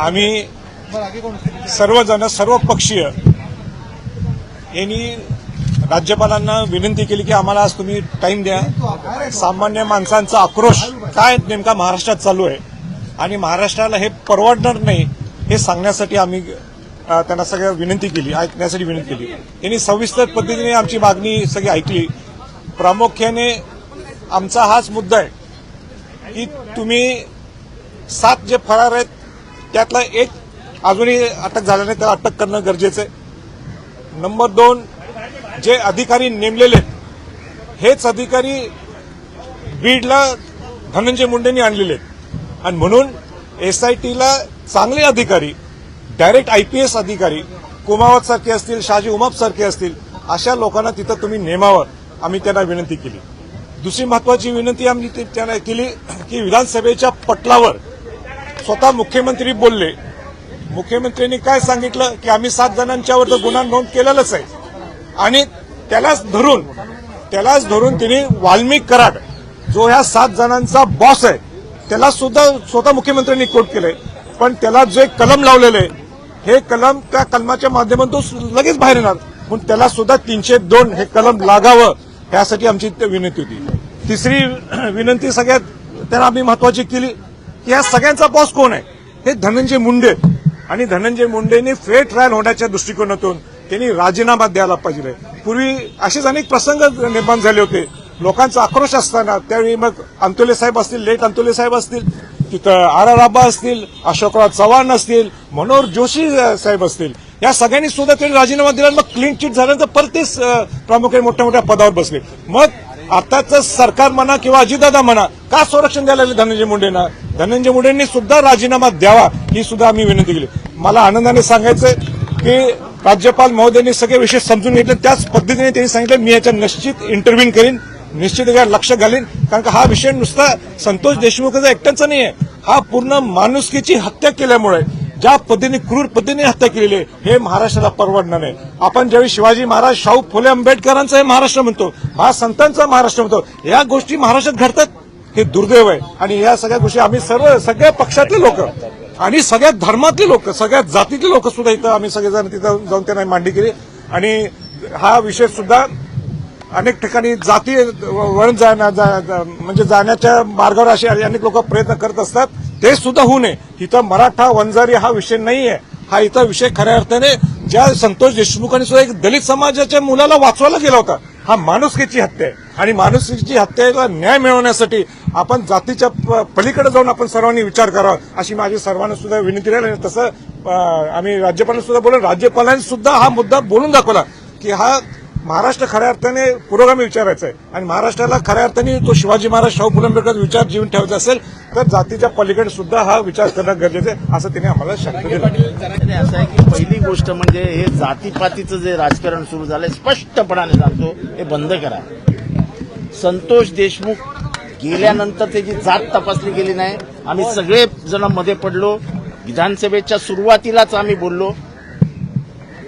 आम्ही सर्वजण सर्व पक्षीय यांनी राज्यपालांना विनंती केली की आम्हाला आज तुम्ही टाइम द्या. सामान्य माणसांचा आक्रोश काय नेमका महाराष्ट्रात चालू आहे? आणि महाराष्ट्राला हे परवडणार नाही हे सांगण्यासाठी आम्ही त्यांना सगळ्या विनंती केली ऐकण्यासाठी विनंती केली. यांनी सविस्तर पद्धतीने आमची मागणी सगळी ऐकली. प्रामुख्याने आमचा हाच मुद्दा आहे की तुम्ही सात जे फरार आहेत त्यातला एक अजूनही अटक झाला नाही त्याला अटक करणं गरजेचं आहे. नंबर दोन जे अधिकारी नेमलेले आहेत, हेच अधिकारी बीडला धनंजय मुंडेंनी आणलेले आहेत. आणि म्हणून एसआयटीला चांगले अधिकारी डायरेक्ट आयपीएस अधिकारी कुमावत सारखे असतील शाजी उमाप सारखे असतील अशा लोकांना तिथं तुम्ही नेमावं आम्ही त्यांना विनंती केली. दुसरी महत्वाची विनंती आम्ही ते- त्यांना केली की विधानसभेच्या पटलावर स्वतः मुख्यमंत्री बोलले. मुख्यमंत्र्यांनी काय सांगितलं? की आम्ही सात जणांच्यावर तर गुन्हा नोंद केलेलाच आहे. आणि त्यालाच धरून त्यालाच धरून तिने वाल्मिक कराड जो ह्या सात जणांचा बॉस आहे त्याला सुद्धा स्वतः मुख्यमंत्र्यांनी कोट केलंय. पण त्याला जे कलम लावलेलं आहे हे कलम त्या कलमाच्या माध्यमातून तो लगेच बाहेर येणार. पण त्याला सुद्धा तीनशे दोन हे कलम लागावं यासाठी आमची विनंती होती. तिसरी विनंती सगळ्यात त्यांना आम्ही महत्वाची केली. या सगळ्यांचा बॉस कोण आहे? हे धनंजय मुंडे. आणि धनंजय मुंडेंनी फेअर ट्रायल होण्याच्या दृष्टिकोनातून त्यांनी राजीनामा द्यायला पाहिजे. पूर्वी असेच अनेक प्रसंग निर्माण झाले होते. लोकांचा आक्रोश असताना त्यावेळी मग अंतोले साहेब असतील लेट अंतोले साहेब असतील तिथं आर आर आबा असतील अशोकराव चव्हाण असतील मनोहर जोशी साहेब असतील. या सगळ्यांनी सुद्धा त्यांनी राजीनामा दिला मग क्लीन चिट झाल्यानंतर परत तेच प्रामुख्याने मोठ्या मोठ्या पदावर बसले. मग आताच सरकार म्हणा किंवा अजितदादा म्हणा का संरक्षण द्यायला लागले धनंजय मुंडेंना? धनंजय मुंडेंनी सुद्धा राजीनामा द्यावा ही सुद्धा आम्ही विनंती केली. मला आनंदाने सांगायचं की राज्यपाल महोदयांनी सगळे विषय समजून घेतले. त्याच पद्धतीने त्यांनी सांगितलं मी याच्या निश्चित इंटरव्ह्यू करीन निश्चित याच्यावर लक्ष घालीन. कारण का हा विषय नुसता संतोष देशमुखचा एकट्याचा नाही आहे हा पूर्ण माणुसकीची हत्या केल्यामुळे ज्या पद्धतीने क्रूर पद्धतीने हत्या केलेली आहे हे महाराष्ट्राला परवडणार नाही. आपण ज्यावेळी शिवाजी महाराज शाहू फुले आंबेडकरांचा हे महाराष्ट्र म्हणतो महासंतांचा महाराष्ट्र म्हणतो या गोष्टी महाराष्ट्रात घडतात. हे दुर्दैव आहे. आणि या सगळ्या गोष्टी आम्ही सर्व सगळ्या पक्षातले लोक आणि सगळ्या धर्मातले लोक सगळ्या जातीतले लोक सुद्धा इथं आम्ही सगळेजण तिथं जाऊन त्यांना मांडणी केली. आणि हा विषय सुद्धा अनेक ठिकाणी जाती वळण जाण्या जा- म्हणजे जाण्याच्या मार्गावर असे अनेक लोक प्रयत्न करत असतात. ते सुद्धा होऊ नये. इथं मराठा वंजारी हा विषय नाही आहे हा इथं विषय खऱ्या अर्थाने ज्या संतोष देशमुखांनी सुद्धा एक दलित समाजाच्या मुलाला वाचवायला गेला होता. हा माणुसकीची हत्या आहे. आणि माणुसकीची हत्येला न्याय मिळवण्यासाठी आपण जातीच्या प- पलीकडे जाऊन आपण सर्वांनी विचार करावा अशी माझी सर्वांना सुद्धा विनंती राहील. आणि तसं आम्ही राज्यपालांना सुद्धा बोललो. राज्यपालांनी सुद्धा हा मुद्दा बोलून दाखवला की हा महाराष्ट्र खऱ्या अर्थाने पुरोगामी विचारायचा आहे. आणि महाराष्ट्राला खऱ्या अर्थाने तो शिवाजी महाराज शाहू फुले विचार जीवन ठेवायचा असेल तर जातीच्या पलीकडे सुद्धा हा विचार करणं गरजेचं आहे असं तिने आम्हाला शक्य दिलं. असं आहे की पहिली गोष्ट म्हणजे हे जातीपातीचं जे राजकारण सुरू झालंय स्पष्टपणाने सांगतो हे बंद करा. संतोष देशमुख गेल्यानंतर त्याची जात तपासली गेली नाही. आम्ही सगळे जणमध्ये पडलो. विधानसभेच्या सुरुवातीलाच आम्ही बोललो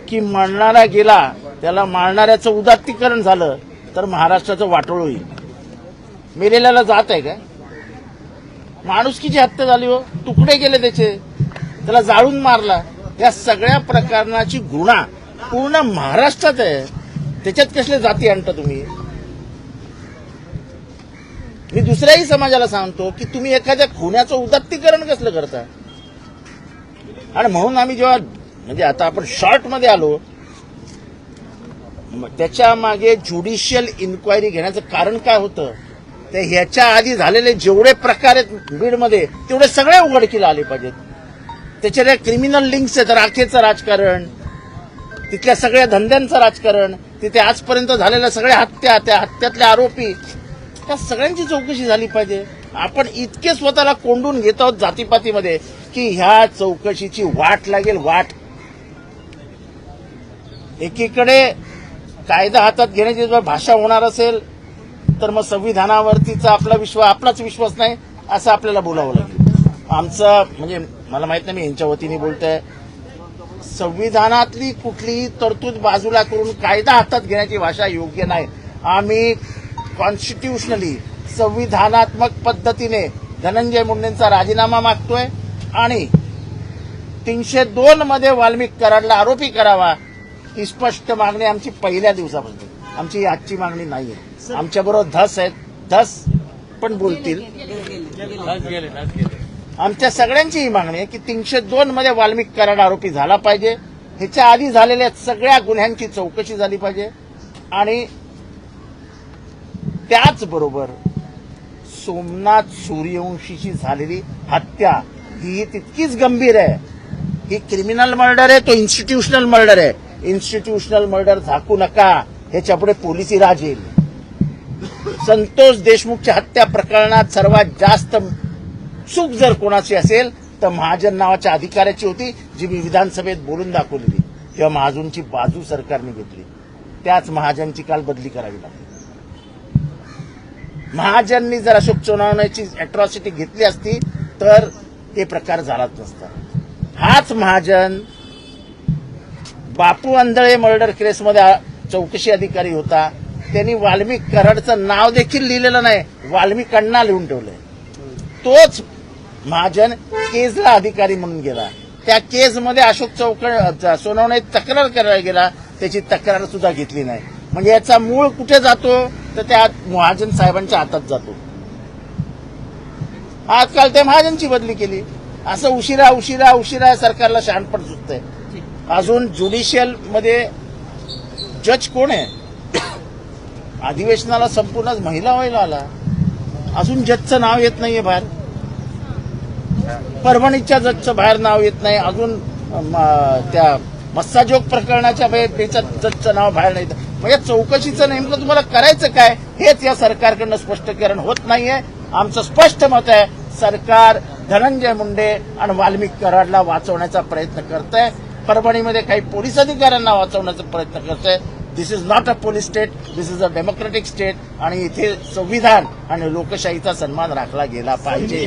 की मरणारा गेला त्याला मारणाऱ्याचं उदात्तीकरण झालं तर महाराष्ट्राचं वाटोळ होईल. मेलेल्याला जात आहे काय? माणुसकीची हत्या झाली हो. तुकडे गेले त्याचे. त्याला जाळून मारला. या सगळ्या प्रकरणाची गुन्हा पूर्ण महाराष्ट्रात आहे. त्याच्यात कसले जाती आणता तुम्ही? मी दुसऱ्याही समाजाला सांगतो की तुम्ही एखाद्या खुन्याचं उदात्तीकरण कसलं करता? आणि म्हणून आम्ही जेव्हा म्हणजे आता आपण शॉर्टमध्ये आलो त्याच्यामागे ज्युडिशियल इन्क्वायरी घेण्याचं कारण काय होतं? ते ह्याच्या आधी झालेले जेवढे प्रकार आहेत बीडमध्ये तेवढे सगळे उघडकीला आले पाहिजेत. त्याच्या क्रिमिनल लिंक्स आहेत राखेचं राजकारण तिथल्या सगळ्या धंद्यांचं राजकारण तिथे आजपर्यंत झालेल्या सगळ्या हत्या त्या हत्यातले आरोपी त्या सगळ्यांची चौकशी झाली पाहिजे. आपण इतके स्वतःला कोंडून घेत आहोत जातीपातीमध्ये की ह्या चौकशीची वाट लागेल वाट. एकीकडे कायदा हातात घेण्याची जर भाषा होणार असेल तर मग संविधानावरतीचा आपला विश्वास आपलाच विश्वास नाही असं आपल्याला बोलावं लागेल. आमचं म्हणजे मला माहीत नाही मी यांच्या वतीने बोलतोय. संविधानातली कुठलीही तरतूद बाजूला करून कायदा हातात घेण्याची भाषा योग्य नाही. आम्ही कॉन्स्टिट्युशनली संविधानात्मक पद्धतीने धनंजय मुंडेंचा राजीनामा मागतोय आणि तीनशे दोन मध्ये वाल्मिक कराडला आरोपी करावा ही स्पष्ट मागणी आमची पहिल्या दिवसापासून. आमची ही आजची मागणी नाहीये. आमच्या बरोबर धस आहेत. धस पण बोलतील. आमच्या सगळ्यांची ही मागणी आहे की तीनशे दोन मध्ये वाल्मिक कराड आरोपी झाला पाहिजे. ह्याच्या आधी झालेल्या सगळ्या गुन्ह्यांची चौकशी झाली पाहिजे. आणि त्याचबरोबर सोमनाथ सूर्यवंशीची झालेली हत्या ही तितकीच गंभीर आहे. ही क्रिमिनल मर्डर आहे तो इन्स्टिट्यूशनल मर्डर आहे? इन्स्टिट्यूशनल मर्डर झाकू नका. ह्याच्यापुढे पोलिसी राज येईल. संतोष देशमुखच्या हत्या प्रकरणात सर्वात जास्त चूक जर कोणाची असेल तर महाजन नावाच्या अधिकाऱ्याची होती जी मी विधानसभेत बोलून दाखवलेली. तेव्हा महाजनची बाजू सरकारने घेतली. त्याच महाजनची काल बदली करावी लागली. महाजननी जर अशोक चोनावण्याची अॅट्रॉसिटी घेतली असती तर ते प्रकार झालाच नसता. हाच महाजन बापू अंधळे मर्डर केसमध्ये चौकशी अधिकारी होता. त्यांनी वाल्मिक कराडचं नाव देखील लिहिलेलं नाही. वाल्मिकांना लिहून ठेवलंय. तोच महाजन केजला अधिकारी म्हणून गेला. त्या केजमध्ये अशोक चौकड सोनवणे तक्रार करायला गेला. त्याची तक्रार सुद्धा घेतली नाही. म्हणजे याचा मूळ कुठे जातो? तर त्या महाजन साहेबांच्या हातात जातो. आजकाल त्या महाजनची बदली केली. असं उशिरा उशिरा उशिरा सरकारला शहाणपण सुचतंय अजून ज्युडिशियलमध्ये जज कोण आहे? अधिवेशनाला संपूर्णच महिला व्हायला आला. अजून जजचं नाव येत नाहीये बाहेर. परभणीच्या जजचं बाहेर नाव येत नाही. अजून त्या मस्साजोग प्रकरणाच्या जजचं नाव बाहेर नाही. येत. म्हणजे चौकशीचं नेमकं तुम्हाला करायचं काय हेच या सरकारकडनं स्पष्टीकरण होत नाहीये. आमचं स्पष्ट मत आहे सरकार धनंजय मुंडे आणि वाल्मिक कराडला वाचवण्याचा प्रयत्न करत आहे परभणीमध्ये काही पोलीस अधिकाऱ्यांना वाचवण्याचा प्रयत्न करत आहे this is not a police state this is a democratic state आणि इथे संविधान आणि लोकशाहीचा सन्मान राखला गेला पाहिजे.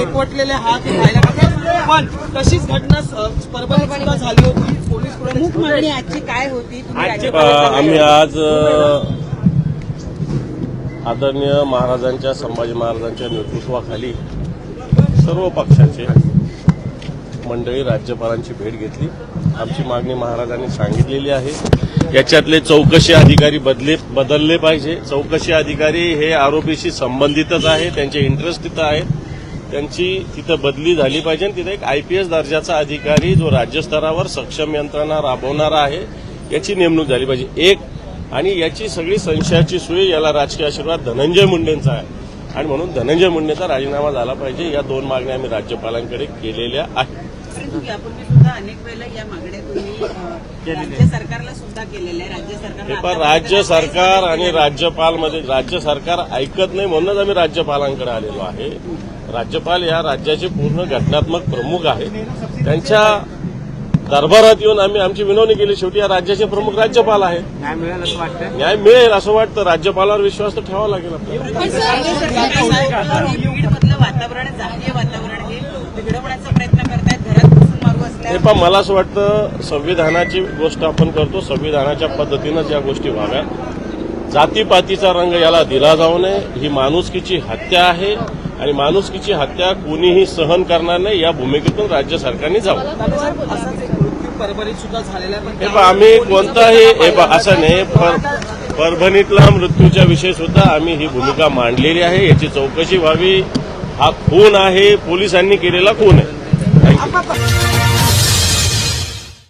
एकवटलेले हात पण तशीच घटना अ, परभणीत सुद्धा झाली होती. पोलीस प्रमुख मागणी आजची काय होती? तुम्ही अ, राज्यपालांना आम्ही आज अ, आदरणीय महाराजांच्या संभाजी महाराजांच्या नेतृत्वाखाली सर्व पक्षाचे मंडळी राज्यपालांची भेट घेतली. आमची मागणी महाराजांनी सांगितलेली आहे. याच्यातले चौकशी अधिकारी बदले बदलले पाहिजे. चौकशी अधिकारी हे आरोपीशी संबंधितच आहे त्यांचे इंटरेस्ट तिथं आहेत. त्यांची तिथं बदली झाली पाहिजे. आणि तिथं एक आयपीएस दर्जाचा अधिकारी जो राज्यस्तरावर सक्षम यंत्रणा राबवणारा आहे याची नेमणूक झाली पाहिजे. एक आणि याची सगळी संशयाची सुई याला राजकीय आशीर्वाद धनंजय मुंडेंचा आहे. आणि म्हणून धनंजय मुंडेचा राजीनामा झाला पाहिजे. या दोन मागण्या आम्ही राज्यपालांकडे केलेल्या आहेत. परंतु यापूर्वी सुद्धा अनेक वेळेला या मागण्या तुम्ही राज्य सरकारला सुद्धा केलेल्या आहे राज्य आतापर्यंत राज्य सरकार आणि नाही. राज्यपालमध्ये राज्य सरकार ऐकत नाही म्हणूनच आम्ही राज्यपालांकडे आलेलो आहे. राज्यपाल या राज्याचे पूर्ण घटनात्मक प्रमुख आहेत. त्यांच्या दरबारात येऊन आम्ही आमची विनवणी केली. शेवटी या राज्याचे प्रमुख राज्यपाल आहेत. न्याय मिळेल असं वाटतं. राज्यपालावर विश्वास तर ठेवावा लागेल आपल्याला. सरकार वातावरण हे पण मला असं वाटतं संविधानाची गोष्ट आपण करतो संविधानाच्या पद्धतीनंच या गोष्टी व्हाव्यात जातीपातीचा रंग याला दिला जाऊ नये ही माणुसकीची हत्या आहे आणि माणुसकीची हत्या कोणीही सहन करणार नाही या भूमिकेतून राज्य सरकारने जावं. हे आम्ही कोणताही हे असं नाही पर- परभणीतला मृत्यूच्या विषयी सुद्धा आम्ही ही भूमिका मांडलेली आहे याची चौकशी व्हावी. हा खून आहे पोलिसांनी केलेला खून आहे. थँक्यू